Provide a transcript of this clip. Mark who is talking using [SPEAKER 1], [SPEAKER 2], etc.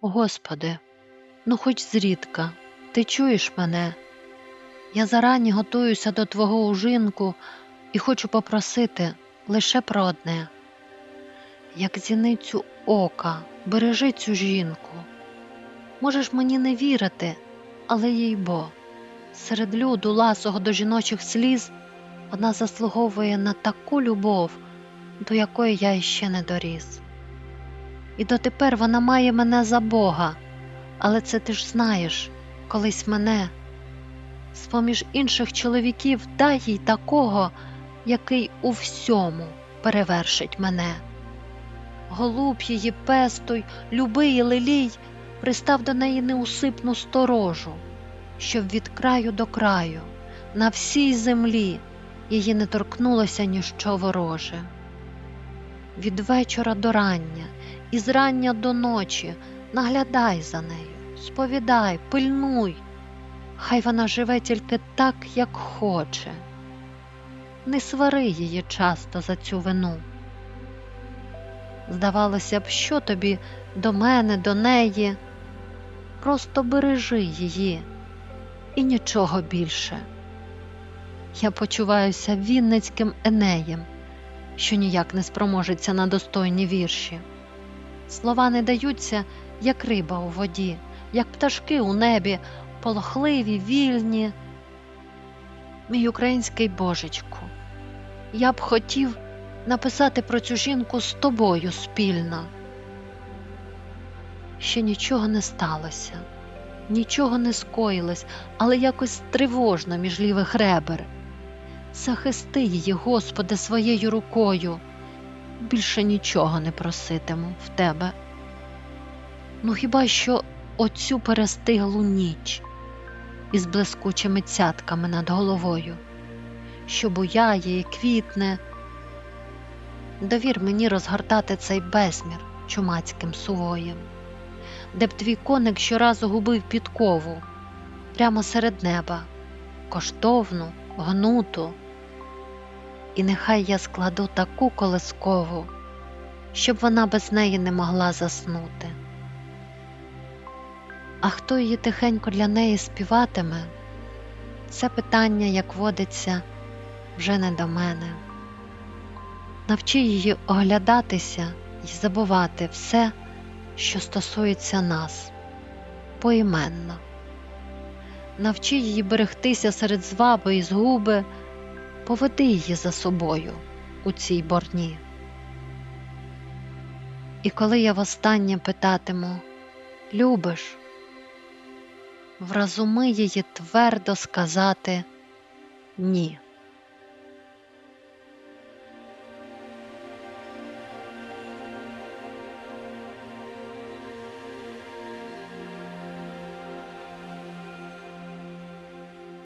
[SPEAKER 1] Господи, ну хоч зрідка, ти чуєш мене? Я зарані готуюся до Твого ужинку і хочу попросити лише про одне. Як зіницю ока, бережи цю жінку. Можеш мені не вірити, але їй бо, серед люду ласого до жіночих сліз вона заслуговує на таку любов, до якої я іще не доріс. І дотепер вона має мене за Бога, але це ти ж знаєш, колись мене. З-поміж інших чоловіків дай їй такого, який у всьому перевершить мене. Голуб її пестуй, люби і лелій, пристав до неї неусипну сторожу, щоб від краю до краю, на всій землі її не торкнулося ніщо вороже. Від вечора до рання, і з рання до ночі наглядай за нею, сповідай, пильнуй, хай вона живе тільки так, як хоче. Не свари її часто за цю вину. Здавалося б, що тобі до мене, до неї, просто бережи її і нічого більше. Я почуваюся вінницьким енеєм, що ніяк не спроможеться на достойні вірші. Слова не даються, як риба у воді, як пташки у небі, полохливі, вільні. Мій український божечку, я б хотів написати про цю жінку з тобою спільно. Ще нічого не сталося, нічого не скоїлось, але якось тривожно між лівих ребер. Захисти її, Господи, своєю рукою. Більше нічого не проситиму в тебе. Ну хіба що оцю перестиглу ніч із блискучими цятками над головою, що буяє і квітне. Довір мені розгортати цей безмір чумацьким сувоєм, де б твій коник щоразу губив підкову прямо серед неба, коштовну, гнуту. І нехай я складу таку колискову, щоб вона без неї не могла заснути. А хто її тихенько для неї співатиме, це питання, як водиться, вже не до мене. Навчи її оглядатися і забувати все, що стосується нас, поіменно. Навчи її берегтися серед зваби і згуби, поведи її за собою у цій борні. І коли я востаннє питатиму любиш, вразуми її твердо сказати ні.